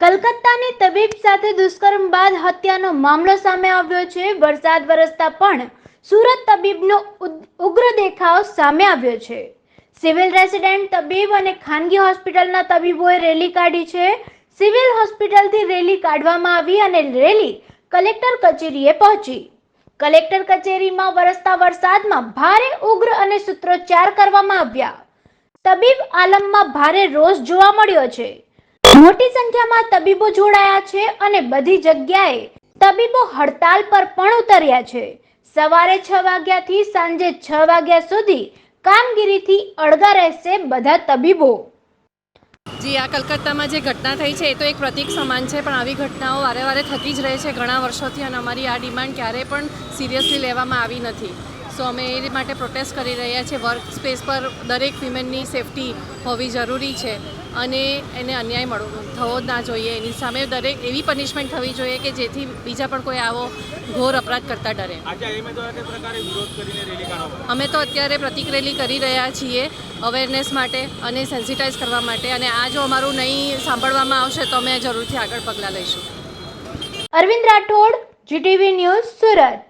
કલકત્તાની તબીબ સાથે દુષ્કર્મ બાદ હત્યાનો મામલો સામે આવ્યો છે. વરસાદ વરસતા પણ સુરત તબીબનો ઉગ્ર દેખાવ સામે આવ્યો છે. સિવિલ રેસિડેન્ટ તબીબ અને ખાનગી હોસ્પિટલના તબીબોએ રેલી કાઢી છે. સિવિલ હોસ્પિટલથી રેલી કાઢવામાં આવી અને રેલી કલેક્ટર કચેરીએ પહોંચી. કલેક્ટર કચેરીમાં વરસતા વરસાદમાં ભારે ઉગ્ર અને સૂત્રોચ્ચાર કરવામાં આવ્યા. તબીબ આલમમાં ભારે રોષ જોવા મળ્યો છે. મોટી સંખ્યામાં તબીબો જોડાયા છે અને બધી જગ્યાએ તબીબો હડતાલ પર પણ ઉતર્યા છે. સવારે છ વાગ્યાથી સાંજે છ વાગ્યા સુધી કામગીરીથી અળગા રહેશે બધા તબીબો. જી, આ કલકત્તામાં જે ઘટના થઈ છે, એ તો એક પ્રતીક સમાન છે, પણ આવી ઘટનાઓ વારે વારે થતી જ રહે છે ઘણા વર્ષોથી અને અમારી આ ડિમાન્ડ ક્યારેય પણ સિરિયસલી લેવામાં આવી નથી. સો, અમે એ માટે પ્રોટેસ્ટ કરી રહ્યા છીએ. વર્ક સ્પેસ પર દરેક વિમેનની સેફટી હોવી જરૂરી છે. અને એને અન્યાય મળવો થવો જ ના જોઈએ. એની સામે દરેક એવી પનિશમેન્ટ થવી જોઈએ કે જેથી બીજા પણ કોઈ આવો ઘોર અપરાધ કરતા ડરે. આજે એમ દ્વારા તે પ્રકારે વિરોધ કરીને રેલી કાઢવામાં અમે તો અત્યારે પ્રતિક રેલી કરી રહ્યા છીએ અવેરનેસ માટે અને સેન્સિટાઇઝ કરવા માટે અને આ જો અમારું નહીં સાંભળવામાં આવશે તો અમે જરૂરથી આગળ પગલાં લઈશું. Arvind Rathod GTV news Surat.